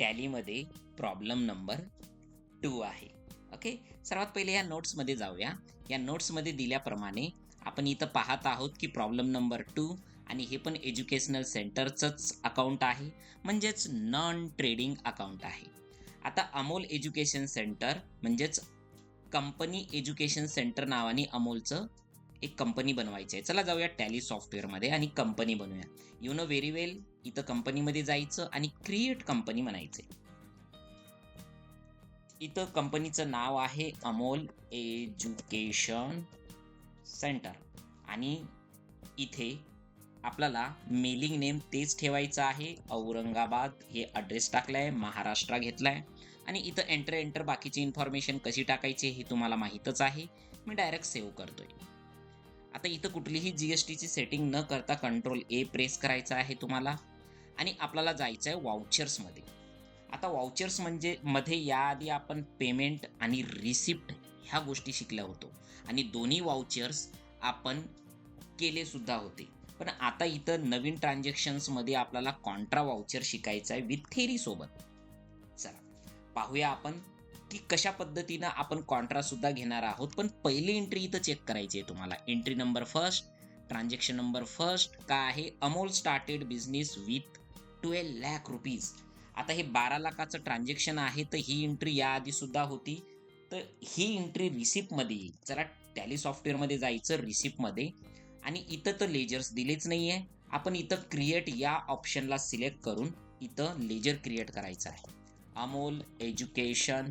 टॅलीमध्ये problem number two आहे. Okay सर्वात पहिले या नोट्समध्ये जाऊया. या नोट्समध्ये दिल्याप्रमाणे आपण इथं पाहत आहोत की प्रॉब्लेम नंबर टू आणि हे पण एज्युकेशनल सेंटरचंच अकाउंट आहे. म्हणजेच नॉन ट्रेडिंग अकाउंट आहे. आता अमोल एज्युकेशन सेंटर म्हणजेच कंपनी एज्युकेशन सेंटर नावाने अमोलचं एक कंपनी बनवायची आहे. चला जाऊया टॅली सॉफ्टवेअरमध्ये आणि कंपनी बनवूया यु नो व्हेरी वेल इथं कंपनीमध्ये जायचं आणि क्रिएट कंपनी म्हणायचे इथं कंपनीचं नाव आहे अमोल एज्युकेशन सेंटर आणि इथे आपल्याला मेलिंग नेम तेच ठेवायचं आहे. औरंगाबाद हे ॲड्रेस टाकलाय महाराष्ट्र घेतलाय. आणि इथं एंटर एंटर बाकीची इन्फॉर्मेशन कशी टाकायची हे तुम्हाला माहीतच आहे. मी डायरेक्ट सेव्ह करतोय. आता इथं कुठलीही जी एस टीची सेटिंग न करता कंट्रोल ए प्रेस करायचा आहे तुम्हाला. आणि आपल्याला जायचं आहे वाउचर्समध्ये आता वाउचर्स म्हणजे मध्ये याआधी आपण पेमेंट आणि रिसिप्ट ह्या गोष्टी शिकल्या होतो. आणि दोन्ही वाउचर्स आपण केले सुद्धा होते. पण आता इथं नवीन ट्रान्झॅक्शन्समध्ये आपल्याला कॉन्ट्रा वाउचर शिकायचं आहे विथ थेरीसोबत चला पाहूया आपण की कशा पद्धतीनं आपण कॉन्ट्रा सुद्धा घेणार आहोत. पण पहिली एंट्री इथं चेक करायची आहे तुम्हाला. Entry number first transaction number first काय आहे? Amol started business with twelve lakh rupees आता हे बारा लाखाचं ट्रान्झॅक्शन आहे तर ही एंट्री याआधी सुद्धा होती. तर ही एंट्री रिसिप्टमध्ये येईल जरा टॅली सॉफ्टवेअरमध्ये जायचं रिसिप्टमध्ये आणि इथं तर लेजर्स दिलेच नाही आहे आपण इथं क्रिएट या ऑप्शनला सिलेक्ट करून इथं लेजर क्रिएट करायचं आहे. अमोल एज्युकेशन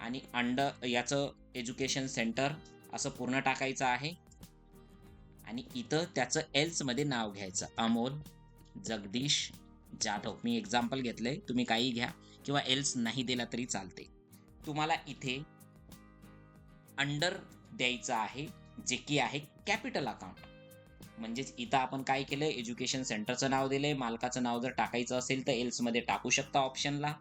आणि अंडर याचं एज्युकेशन सेंटर असं पूर्ण टाकायचं आहे. आणि इथं त्याचं एल्समध्ये नाव घ्यायचं. अमोल जगदीश जाधव. मी एक्झाम्पल घेतलंय तुम्ही काही घ्या. किंवा एल्स नाही दिला तरी चालते. तुम्हाला इथे अंडर द्यायचं आहे जे की आहे कॅपिटल अकाउंट म्हणजेच इथं आपण काय केलंय? एज्युकेशन सेंटरचं नाव दिलंय. मालकाचं नाव जर टाकायचं असेल तर एल्समध्ये टाकू शकता ऑप्शनला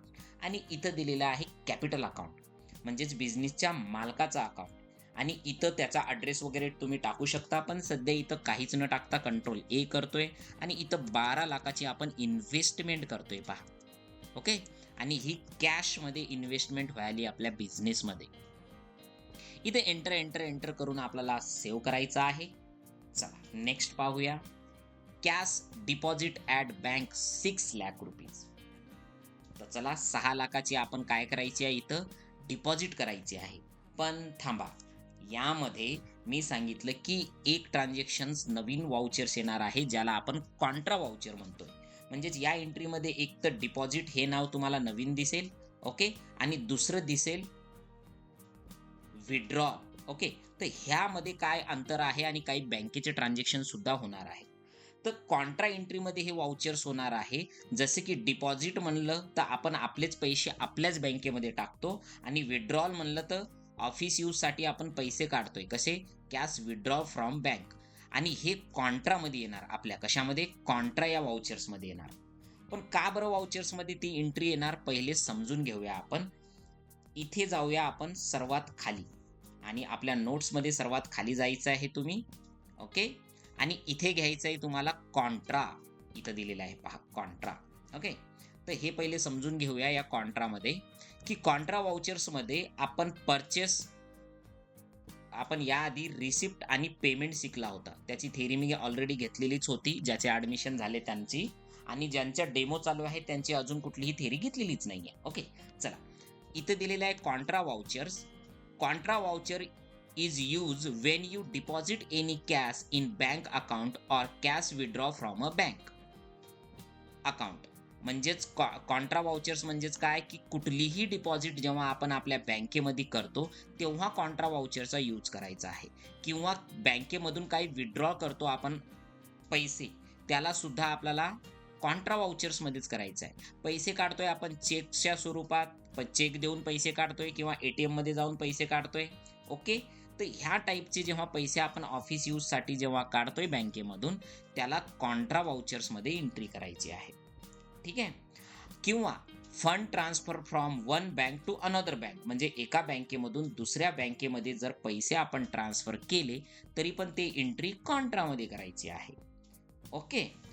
आणि इथं दिलेलं आहे कॅपिटल अकाउंट म्हणजेच बिझनेसच्या मालकाचा अकाउंट आणि इथं त्याचा ॲड्रेस वगैरे तुम्ही टाकू शकता पण सध्या इथं काहीच न टाकता कंट्रोल ए करतोय आणि इथं बारा लाखाची आपण इन्व्हेस्टमेंट करतोय पहा. ओके आणि ही कॅशमध्ये इन्व्हेस्टमेंट व्हायली आपल्या बिझनेसमध्ये इथे एंटर एंटर एंटर करून आपल्याला सेव्ह करायचं आहे. चला नेक्स्ट पाहूया. Cash deposit at bank six lakh rupees तर चला सहा लाखाची आपण काय करायची आहे इथं? डिपॉझिट करायची आहे. पण थांबा. यामध्ये मी सांगितलं की एक ट्रान्झॅक्शन्स नवीन वाउचर्स येणार आहे ज्याला आपण कॉन्ट्रा वाउचर म्हणतोय. म्हणजेच या एंट्रीमध्ये एक तर डिपॉझिट हे नाव तुम्हाला नवीन दिसेल ओके? आणि दुसरं दिसेल विड्रॉ ओके? तर ह्यामध्ये काय अंतर आहे आणि काही बँकेचे ट्रान्झॅक्शन सुद्धा होणार आहे. तर कॉन्ट्रा एंट्रीमध्ये हे वाउचर्स होणार आहे. जसे की डिपॉझिट म्हणलं तर आपण आपलेच पैसे आपल्याच बँकेमध्ये टाकतो. आणि विड्रॉल म्हणलं तर ऑफिस यूजसाठी आपण पैसे काढतोय. कसे? कॅश विड्रॉ फ्रॉम बँक आणि हे कॉन्ट्रामध्ये येणार आपल्या. कशामध्ये? कॉन्ट्रा या वाउचर्समध्ये येणार. पण का बरं वाउचर्समध्ये ती एंट्री येणार? पहिले समजून घेऊया आपण. इथे जाऊया आपण सर्वात खाली. आणि आपल्या नोट्समध्ये सर्वात खाली जायचं आहे तुम्ही. ओके आणि इथे घ्यायचं आहे तुम्हाला कॉन्ट्रा इथं दिलेलं आहे पहा कॉन्ट्रा ओके तर हे पहिले समजून घेऊया या कॉन्ट्रामध्ये की कॉन्ट्रा वाउचर्समध्ये आपण परचेस आपण याआधी रिसिप्ट आणि पेमेंट शिकला होता. त्याची थेरी मी ऑलरेडी घेतलेलीच होती ज्याचे ॲडमिशन झाले त्यांची. आणि ज्यांच्या डेमो चालू आहे त्यांची अजून कुठलीही थेरी घेतलेलीच नाही आहे ओके चला. इथं दिलेलं आहे contra vouchers contra voucher is used when you deposit any cash in bank account or cash withdraw from a bank account. म्हणजेच कॉन्ट्रा वाउचर्स म्हणजेच काय? की कुठलीही डिपॉझिट जेव्हा आपण आपल्या बँकेमध्ये करतो तेव्हा कॉन्ट्रा वाउचरचा यूज करायचा आहे. किंवा बँकेमधून काही विड्रॉ करतो आपण पैसे त्याला सुद्धा आपल्याला कॉन्ट्रा वाउचर्समध्येच करायचं आहे. पैसे काढतोय आपण चेकच्या स्वरूपात चेक देऊन पैसे काढतोय किंवा ए टी एममध्ये जाऊन पैसे काढतोय. ओके तर ह्या टाईपचे जेव्हा पैसे आपण ऑफिस यूजसाठी जेव्हा काढतोय बँकेमधून त्याला कॉन्ट्रा वाउचर्समध्ये एंट्री करायची आहे. ठीक आहे? किंवा fund transfer from one bank to another bank म्हणजे एका बँकेमधून दुसऱ्या बँकेमध्ये जर पैसे आपण ट्रान्सफर केले तरी पण ते एंट्री कॉन्ट्रामध्ये करायची आहे. ओके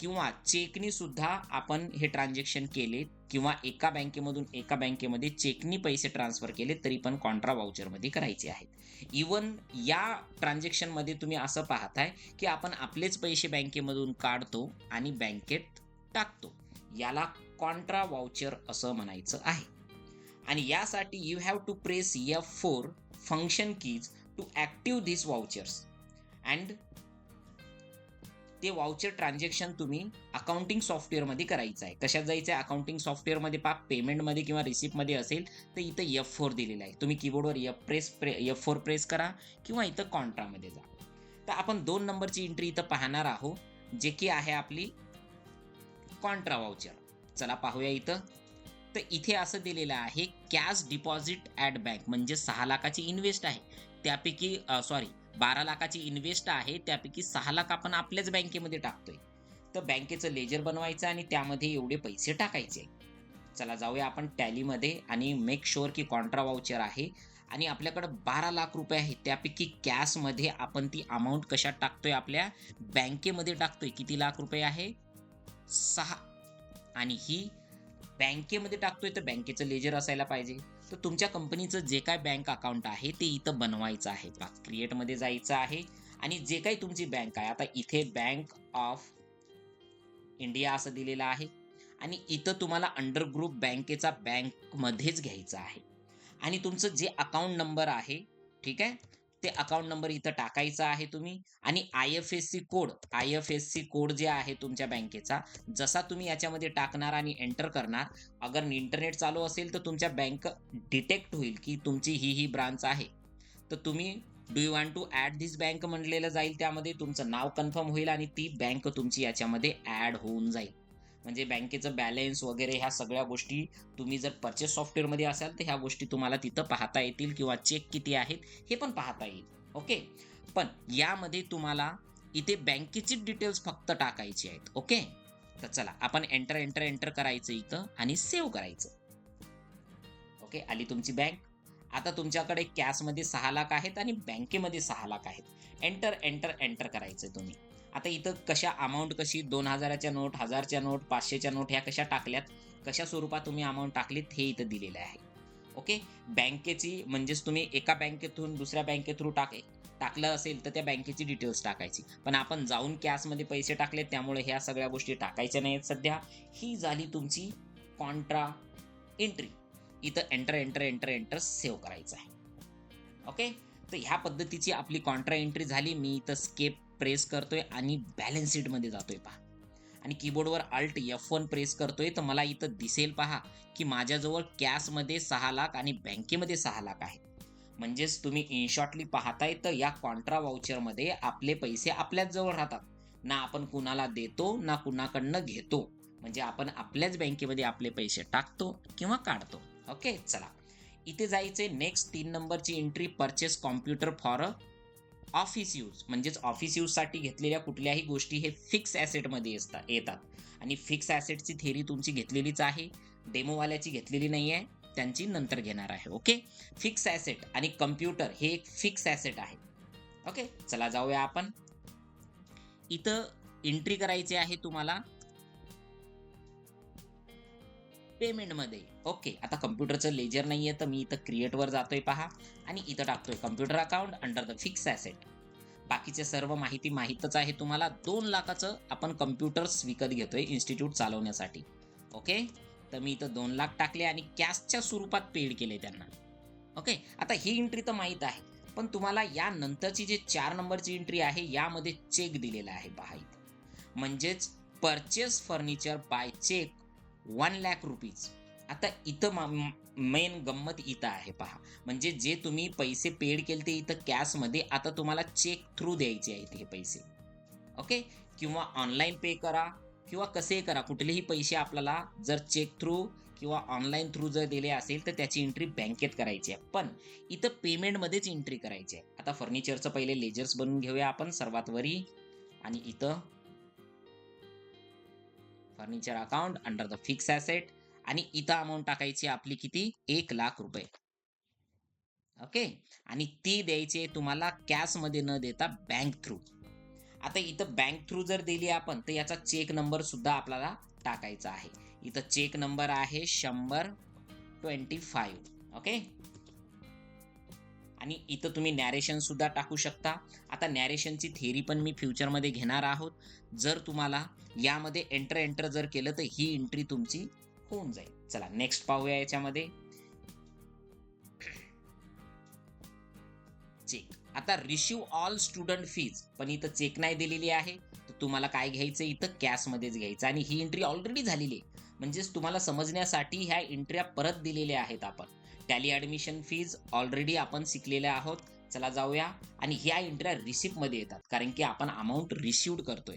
किंवा चेकनी सुद्धा आपण हे ट्रान्झॅक्शन केले किंवा एका बँकेमधून एका बँकेमध्ये चेकनी पैसे ट्रान्सफर केले तरी पण कॉन्ट्रा वाउचरमध्ये करायचे आहेत. इवन या ट्रान्झॅक्शनमध्ये तुम्ही असं पाहताय की आपण आपलेच पैसे बँकेमधून काढतो आणि बँकेत टाकतो. याला कॉन्ट्रा वाउचर असं म्हणायचं आहे. आणि यासाठी you have to press F four function keys to active this vouchers and ते वाउचर ट्रान्झॅक्शन तुम्ही अकाउंटिंग सॉफ्टवेअरमध्ये करायचं आहे. कशात जायचं आहे? अकाउंटिंग सॉफ्टवेअरमध्ये पा पेमेंटमध्ये किंवा रिसिप्टमध्ये असेल तर इथं एफ फोर दिलेलं आहे. तुम्ही कीबोर्डवर एफ प्रेस प्रे एफ फोर प्रेस करा किंवा इथं कॉन्ट्रामध्ये जा. तर आपण दोन नंबरची एंट्री इथं पाहणार आहोत जे की आहे आपली कॉन्ट्रा वाउचर चला पाहूया इथं. तर इथे असं दिलेलं आहे कॅश डिपॉझिट ॲट बँक म्हणजे सहा लाखाची इन्व्हेस्ट आहे. त्यापैकी सॉरी बारा लाखाची इन्व्हेस्ट आहे त्यापैकी सहा लाख आपण आपल्याच बँकेमध्ये टाकतोय. तर बँकेचं लेजर बनवायचं आणि त्यामध्ये एवढे पैसे टाकायचे. चला जाऊया आपण टॅलीमध्ये आणि मेक शुअर की कॉन्ट्रा वाउचर आहे. आणि आपल्याकडं बारा लाख रुपये आहेत त्यापैकी कॅशमध्ये आपण ती अमाऊंट कशात टाकतोय? आपल्या बँकेमध्ये टाकतोय. किती लाख रुपये आहे? सहा. आणि ही बँकेमध्ये टाकतोय तर बँकेचं लेजर असायला पाहिजे. तर तुमच्या कंपनीचं जे काय बँक अकाउंट आहे ते इथं बनवायचं आहे. क्रिएटमध्ये जायचं आहे? आणि जे काही तुमची बँक आहे आता इथे बँक ऑफ इंडिया असं दिलेलं आहे. आणि इथं तुम्हाला अंडर ग्रुप बँकेचा बँकमध्येच घ्यायचं आहे. आणि तुमचं जे अकाउंट नंबर आहे ठीक आहे? ते अकाउंट नंबर इथं टाकायचा आहे तुम्ही. आणि I F S C code I F S C code जे आहे तुमच्या बँकेचा जसा तुम्ही याच्यामध्ये टाकणार आणि एंटर करणार अगर इंटरनेट चालू असेल तर तुमच्या बँक डिटेक्ट होईल की तुमची ही ही ब्रांच आहे. तर तुम्ही do you want to add this bank म्हणलेलं जाईल त्यामध्ये तुमचं नाव कन्फर्म होईल आणि ती बँक तुमची याच्यामध्ये ॲड होऊन जाईल. म्हणजे बँकेचं बॅलेन्स वगैरे ह्या सगळ्या गोष्टी तुम्ही जर परचेस सॉफ्टवेअरमध्ये असाल तर ह्या गोष्टी तुम्हाला तिथं पाहता येतील किंवा चेक किती आहेत हे पण पाहता येईल. ओके पण यामध्ये तुम्हाला इथे बँकेची डिटेल्स फक्त टाकायची आहेत. ओके तर चला आपण एंटर एंटर एंटर करायचं इथं आणि सेव्ह करायचं. ओके आली तुमची बँक आता तुमच्याकडे कॅशमध्ये सहा लाख आहेत आणि बँकेमध्ये सहा लाख आहेत. एंटर एंटर एंटर करायचं तुम्ही. आता इथं कशा अमाऊंट कशी दोन हजाराच्या नोट हजारच्या नोट पाचशेच्या नोट ह्या कशा टाकल्यात कशा स्वरूपात तुम्ही अमाऊंट टाकलीत हे इथं दिलेलं आहे. ओके बँकेची म्हणजेच तुम्ही एका बँकेतून दुसऱ्या बँके थ्रू टाके टाकलं असेल तर त्या बँकेची डिटेल्स टाकायची. पण आपण जाऊन कॅशमध्ये पैसे टाकले त्यामुळे ह्या सगळ्या गोष्टी टाकायच्या नाहीत सध्या. ही झाली तुमची कॉन्ट्रा एंट्री इथं enter enter enter enter save करायचं आहे. ओके तर ह्या पद्धतीची आपली कॉन्ट्रा एंट्री झाली. मी इथं स्केप प्रेस करतोय आणि बॅलन्स शीटमध्ये जातोय पहा. आणि कीबोर्डवर अल्ट एफ वन प्रेस करतोय तर मला इथं दिसेल पहा की माझ्याजवळ कॅशमध्ये सहा लाख आणि बँकेमध्ये सहा लाख आहे. म्हणजेच तुम्ही इनशॉर्टली पाहताय तर या कॉन्ट्रा वाउचरमध्ये आपले पैसे आपल्याच जवळ राहतात. ना आपण कुणाला देतो ना कुणाकडनं घेतो. म्हणजे आपण आपल्याच बँकेमध्ये आपले पैसे टाकतो किंवा काढतो. ओके चला. इथे जायचे नेक्स्ट तीन नंबरची entry purchase computer for a office use म्हणजेच ऑफिस यूजसाठी घेतलेल्या कुठल्याही गोष्टी हे फिक्स ॲसेटमध्ये असतात येतात. आणि फिक्स ॲसेटची थेरी तुमची घेतलेलीच आहे. डेमोवाल्याची घेतलेली नाही आहे त्यांची नंतर घेणार आहे ओके फिक्स ॲसेट आणि कम्प्युटर हे एक फिक्स ॲसेट आहे. ओके चला जाऊया आपण. इथं एंट्री करायची आहे तुम्हाला. पेमेंटमध्ये. ओके आता कम्प्युटरचं लेजर नाही आहे तर मी इथं क्रिएटवर जातोय पहा. आणि इथं टाकतोय computer account under the fix asset बाकीचे सर्व माहिती माहीतच आहे तुम्हाला. दोन लाखाचं आपण कम्प्युटर्स विकत घेतोय इन्स्टिट्यूट चालवण्यासाठी. ओके? तर मी इथं दोन लाख टाकले आणि कॅशच्या स्वरूपात पेड केले त्यांना. ओके? आता ही एंट्री तर माहीत आहे. पण तुम्हाला या नंतरची जे चार नंबरची एंट्री आहे यामध्ये चेक दिलेला आहे पहा इथं. म्हणजेच purchase furniture by cheque one lakh rupees. आता इथं मेन गंमत इथं आहे पहा. म्हणजे जे तुम्ही पैसे पेड केले ते इथं कॅशमध्ये आता तुम्हाला चेक थ्रू द्यायचे आहेत हे पैसे. ओके किंवा ऑनलाईन पे करा किंवा कसे करा कुठलेही पैसे आपल्याला जर चेक थ्रू किंवा ऑनलाईन थ्रू जर दिले असेल तर त्याची एंट्री बँकेत करायची आहे. पण इथं पेमेंटमध्येच एंट्री करायची आहे. आता फर्निचरचं पहिले लेजर्स बनवून घेऊया आपण सर्वात वरी. आणि इथं furniture account under the fix asset आणि इथं अमाऊंट टाकायची आपली किती? एक लाख रुपये. ओके आणि ती द्यायची तुम्हाला कॅशमध्ये न देता बँक थ्रू आता इथं बँक थ्रू जर दिली आपण तर याचा चेक नंबर सुद्धा आपल्याला टाकायचा आहे. इथं चेक नंबर आहे शंभर ट्वेंटी फाईव्ह ओके आणि इथं तुम्ही नॅरेशन सुद्धा टाकू शकता. आता नॅरेशनची थेरी पण मी फ्युचरमध्ये घेणार आहोत. जर तुम्हाला यामध्ये एंटर एंटर जर केलं तर ही एंट्री तुमची होऊन जाईल. चला नेक्स्ट पाहूया याच्यामध्ये. चेक आता रिसिव्ह ऑल स्टुडंट फीज पण इथं चेक नाही दिलेली आहे. तर तुम्हाला काय घ्यायचं इथं कॅशमध्येच घ्यायचं. आणि ही एंट्री ऑलरेडी झालेली आहे. म्हणजेच तुम्हाला समजण्यासाठी ह्या एंट्र्या परत दिलेल्या आहेत आपण. टॅली ॲडमिशन फीज ऑलरेडी आपण शिकलेल्या आहोत. चला जाऊया. आणि ह्या एंट्र्या रिसिप्टमध्ये येतात. कारण की आपण अमाऊंट रिसिव्ड करतोय.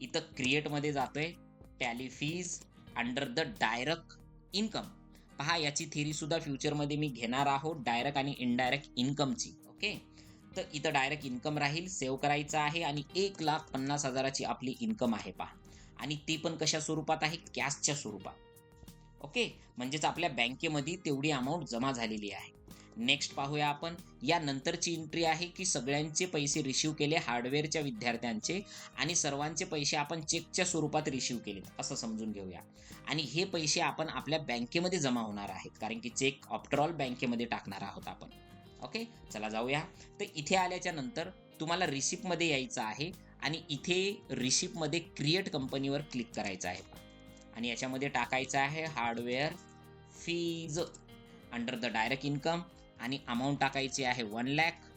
इथं क्रिएटमध्ये जातोय. Tally fees under the direct income पहा याची थेरी सुद्धा फ्युचरमध्ये मी घेणार आहोत. डायरेक्ट आणि इनडायरेक्ट इन्कमची ओके तर इथं डायरेक्ट इन्कम राहील. सेव्ह करायचं आहे. आणि एक लाख पन्नास हजाराची आपली इन्कम आहे पहा. आणि ती पण कशा स्वरूपात आहे? कॅशच्या स्वरूपात. ओके? म्हणजेच आपल्या बँकेमध्ये तेवढी अमाऊंट जमा झालेली आहे. नेक्स्ट पाहूया आपण. या नंतरची एंट्री आहे की सगळ्यांचे पैसे रिसिव्ह केले हार्डवेअरच्या विद्यार्थ्यांचे आणि सर्वांचे पैसे आपण चेकच्या स्वरूपात रिसिव्ह केले असं समजून घेऊया. आणि हे पैसे आपण आपल्या बँकेमध्ये जमा होणार आहेत. कारण की चेक ऑल बँकेमध्ये टाकणार आहोत आपण. ओके? चला जाऊया. तर इथे आल्याच्यानंतर तुम्हाला रिसिप्टमध्ये यायचं आहे आणि इथे रिसिप्टमध्ये क्रिएट कंपनीवर क्लिक करायचं आहे. आणि याच्यामध्ये टाकायचं आहे hardware fees under the direct income आणि अमाऊंट टाकायची आहे वन लॅक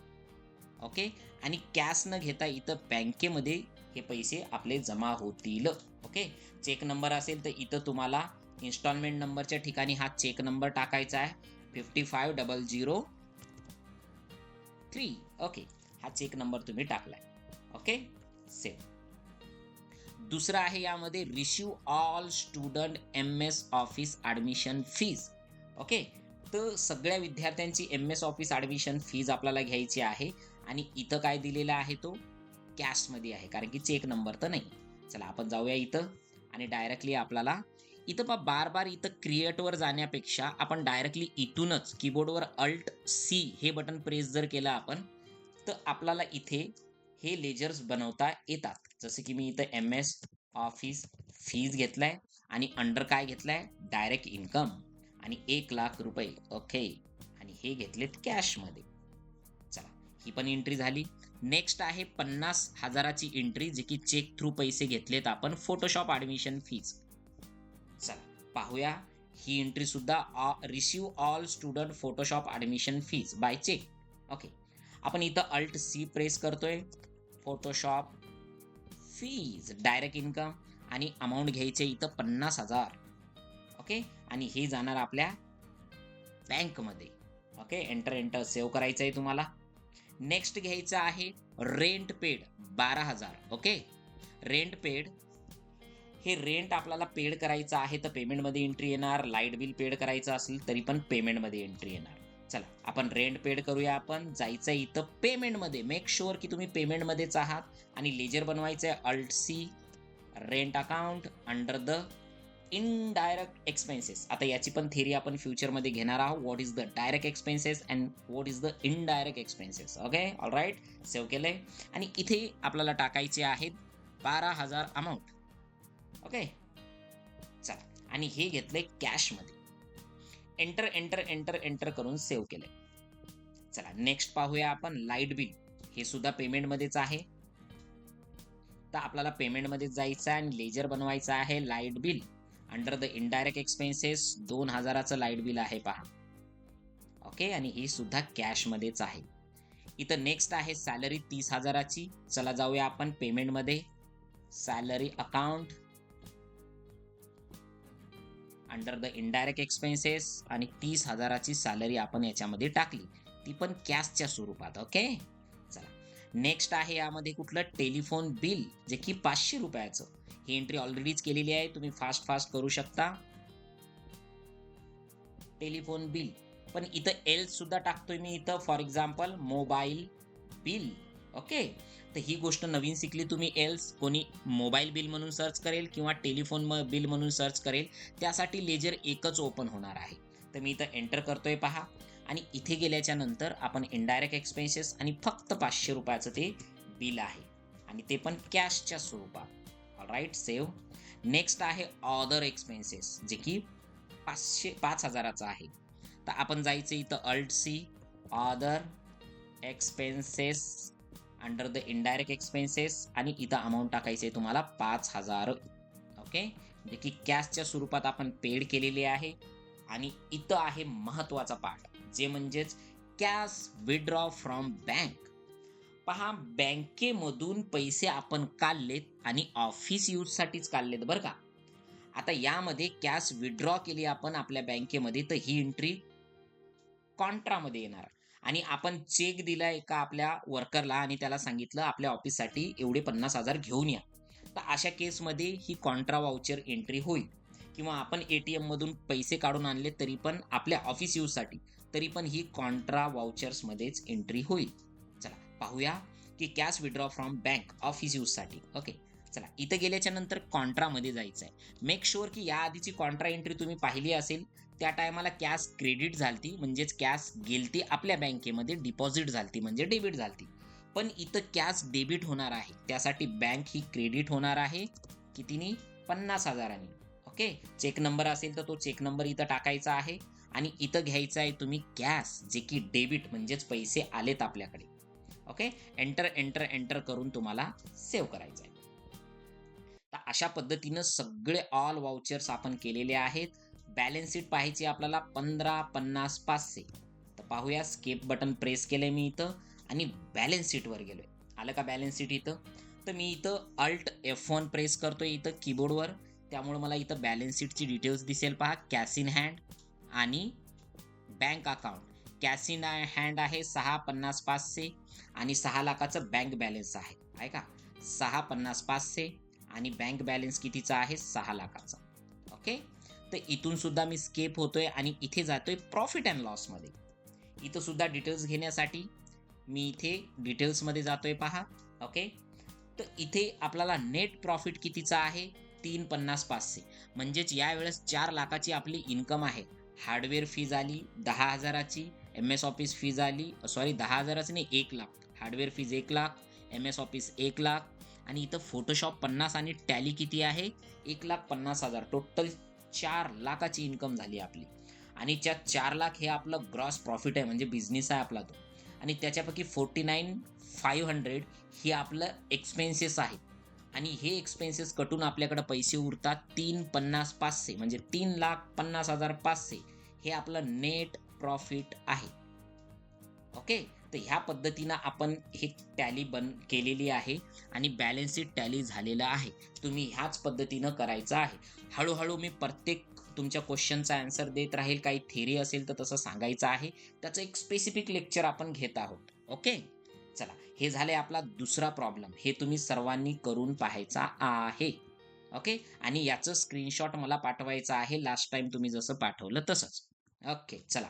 ओके आणि कॅश न घेता इथं बँकेमध्ये हे पैसे आपले जमा होतील. ओके चेक नंबर असेल तर इथं तुम्हाला इन्स्टॉलमेंट नंबरच्या ठिकाणी हा चेक नंबर टाकायचा आहे. Fifty five double zero three okay हा चेक नंबर तुम्ही टाकलाय. ओके सेव दुसरं आहे यामध्ये receive all student M S office admission fees okay तर सगळ्या विद्यार्थ्यांची M S office admission fees आपल्याला घ्यायची आहे. आणि इथं काय दिलेला आहे तो? कॅशमध्ये आहे. कारण की चेक नंबर तर नाही. चला आपण जाऊया इथं. आणि डायरेक्टली आपल्याला इथं पा बार बार इथं क्रिएटवर जाण्यापेक्षा आपण डायरेक्टली इथूनच कीबोर्डवर अल्ट सी हे बटन प्रेस जर केलं आपण तर आपल्याला इथे हे लेजर्स बनवता येतात. जसं की मी इथं एम एस ऑफिस फीज घेतलाय आणि अंडर काय घेतलाय? डायरेक्ट इन्कम आणि एक लाख रुपये. ओके आणि हे घेतलेत कॅशमध्ये चला ही पण एंट्री झाली. नेक्स्ट आहे पन्नास हजाराची एंट्री जे की चेक थ्रू पैसे घेतलेत आपण. फोटोशॉप ॲडमिशन फीज चला पाहूया. ही एंट्री सुद्धा receive all student Photoshop admission fees by cheque okay आपण इथं अल्ट सी प्रेस करतोय. फोटोशॉप फीज डायरेक्ट इन्कम आणि अमाऊंट घ्यायचे इथं पन्नास हजार. ओके आणि हे जाणार आपल्या बँकमध्ये ओके एंटर एंटर सेव्ह करायचं आहे तुम्हाला. नेक्स्ट घ्यायचं आहे रेंट पेड बारा हजार. ओके रेंट पेड हे रेंट आपल्याला पेड करायचं आहे तर पेमेंटमध्ये एंट्री येणार. लाइट बिल पेड करायचं असेल तरी पण पेमेंटमध्ये एंट्री येणार. चला आपण रेंट पेड करूया आपण. जायचं आहे इथं पेमेंटमध्ये मेक शुअर की तुम्ही पेमेंटमध्येच आहात आणि लेजर बनवायचं आहे Alt C rent account under the indirect expenses आता याची पण थेरी आपण फ्युचरमध्ये घेणार आहोत. What is the direct expenses and what is the indirect expenses okay all right save केलंय. आणि इथे आपल्याला टाकायचे आहेत बारा हजार अमाऊंट ओके चला. आणि हे घेतलंय कॅशमध्ये एंटर एंटर एंटर एंटर करून सेव्ह केले चला नेक्स्ट पाहूया आपण लाइट बिल हे सुद्धा पेमेंटमध्येच आहे. तर आपल्याला पेमेंटमध्ये जायचं आहे आणि लेजर बनवायचं आहे light bill under the indirect expenses दोन हजाराचं लाइट बिल आहे पहा. ओके आणि ही सुद्धा कॅशमध्येच आहे. इथं नेक्स्ट आहे सॅलरी तीस हजाराची. चला जाऊया आपण पेमेंटमध्ये salary account under the indirect expenses आणि तीस हजाराची सॅलरी आपण याच्यामध्ये टाकली. ती पण कॅशच्या स्वरूपात ओके चला. नेक्स्ट आहे यामध्ये कुठलं? टेलिफोन बिल जे की पाचशे रुपयाचं. ही एंट्री ऑलरेडीच केलेली आहे. तुम्ही फास्ट फास्ट करू शकता. टेलिफोन बिल पण इथं एल सुद्धा टाकतोय मी इथं. For example mobile bill okay तर ही गोष्ट नवीन शिकली तुम्ही एल्स कोणी मोबाईल बिल म्हणून सर्च करेल किंवा टेलिफोन बिल म्हणून सर्च करेल त्यासाठी लेजर एकच ओपन होणार आहे. तर मी इथं एंटर करतोय पहा. आणि इथे गेल्याच्यानंतर आपण इनडायरेक्ट एक्सपेन्सेस आणि फक्त पाचशे रुपयाचं ते बिल आहे. आणि ते पण कॅशच्या स्वरूपात. राईट सेव्ह नेक्स्ट आहे ऑदर एक्सपेन्सेस जे की पाचशे पाच हजाराचं आहे. तर आपण जायचं इथं Alt C other expenses under the indirect expenses आणि इथं अमाऊंट टाकायचे तुम्हाला पाच हजार. ओके जे की कॅशच्या स्वरूपात आपण पेड केलेले आहे. आणि इथं आहे महत्त्वाचा पार्ट जे म्हणजेच कॅश विड्रॉ फ्रॉम बँक पहा बँकेमधून पैसे आपण काढलेत आणि ऑफिस यूजसाठीच काढलेत बरं का? आता यामध्ये कॅश विड्रॉ केली आपण आपल्या बँकेमध्ये तर ही एंट्री कॉन्ट्रामध्ये येणार. आणि आपण चेक दिलाय का आपल्या वर्करला आणि त्याला सांगितलं आपल्या ऑफिससाठी एवढे पन्नास हजार घेऊन या. तर अशा केसमध्ये ही कॉन्ट्रा वाउचर एंट्री होईल. किंवा आपण ए टी एममधून पैसे काढून आणले तरी पण आपल्या ऑफिस यूजसाठी तरी पण ही कॉन्ट्रा वाउचर्समध्येच एंट्री होईल. चला पाहूया की cash withdraw from bank office यूजसाठी okay चला इथं गेल्याच्यानंतर कॉन्ट्रामध्ये जायचं आहे मेक शुअर की या आधीची कॉन्ट्रा एंट्री तुम्ही पाहिली असेल त्या टायमाला कॅश क्रेडिट झालती म्हणजेच कॅश गेलती आपल्या बँकेमध्ये डिपॉझिट झालती म्हणजे डेबिट झालती. पण इथं कॅश डेबिट होणार आहे त्यासाठी बँक ही क्रेडिट होणार आहे कितीनी? पन्नास हजारांनी. ओके? चेक नंबर असेल तर तो चेक नंबर इथं टाकायचा आहे आणि इथं घ्यायचं आहे तुम्ही कॅश जे की डेबिट म्हणजेच पैसे आलेत आपल्याकडे. ओके? एंटर एंटर एंटर करून तुम्हाला सेव्ह करायचं आहे. तर अशा पद्धतीनं सगळे ऑल वाउचर्स आपण केलेले आहेत. बॅलन्स शीट पाहायची आपल्याला पंधरा पन्नास पाचशे. तर पाहूया स्केप बटन प्रेस केलंय मी इथं आणि बॅलन्स शीटवर गेलोय. आलं का बॅलन्स शीट इथं? तर मी इथं अल्ट एफ वन प्रेस करतोय इथं कीबोर्डवर त्यामुळे मला इथं बॅलन्स शीटची डिटेल्स दिसेल पहा. कॅश इन हँड आणि bank account cash in hand आहे सहा पन्नास पाचशे आणि सहा लाखाचं बँक बॅलन्स आहे. आहे का? सहा पन्नास पाचशे आणि बँक बॅलन्स कितीचा आहे? सहा लाखाचा. ओके तर इथून सुद्धा मी स्केप होतोय आणि इथे जातोय प्रॉफिट अँड लॉसमध्ये इथं सुद्धा डिटेल्स घेण्यासाठी मी इथे डिटेल्समध्ये जातोय पहा ओके तर इथे आपल्याला नेट प्रॉफिट कितीचा आहे? तीन पन्नास पाचशे. म्हणजेच यावेळेस चार लाखाची आपली इन्कम आहे. हार्डवेअर फीज आली दहा हजाराची. एम एस ऑफिस फीज आली सॉरी दहा हजाराची नाही एक लाख. हार्डवेअर फीज एक लाख एम एस ऑफिस एक लाख. आणि इथं फोटोशॉप पन्नास आणि टॅली किती आहे? एक लाख पन्नास हजार. टोटल चार लाखाची इन्कम झाली आपली. आणि त्या चार लाख हे आपलं ग्रॉस प्रॉफिट आहे म्हणजे बिझनेस आहे आपला तो. आणि त्याच्यापैकी फोर्टी नाईन फाईव्ह हंड्रेड हे आपलं एक्सपेन्सेस आहे. आणि हे एक्सपेन्सेस कटून आपल्याकडे पैसे उरतात तीन पन्नास पाचशे म्हणजे तीन लाख पन्नास हजार पाचशे हे आपलं नेट प्रॉफिट आहे. ओके तर ह्या पद्धतीनं आपण हे टॅली बन केलेली आहे आणि बॅलन्स शीट टॅली झालेलं आहे. तुम्ही ह्याच पद्धतीनं करायचं आहे. हळूहळू मी प्रत्येक तुमच्या क्वेश्चनचा आन्सर देत राहील. काही थेरी असेल तर तसं सांगायचं आहे. त्याचं एक स्पेसिफिक लेक्चर आपण घेत आहोत. ओके चला हे झाले आपला दुसरा प्रॉब्लेम हे तुम्ही सर्वांनी करून पाहायचा आहे. ओके आणि याचं स्क्रीनशॉट मला पाठवायचं आहे. लास्ट टाइम तुम्ही जसं पाठवलं तसंच. ओके चला.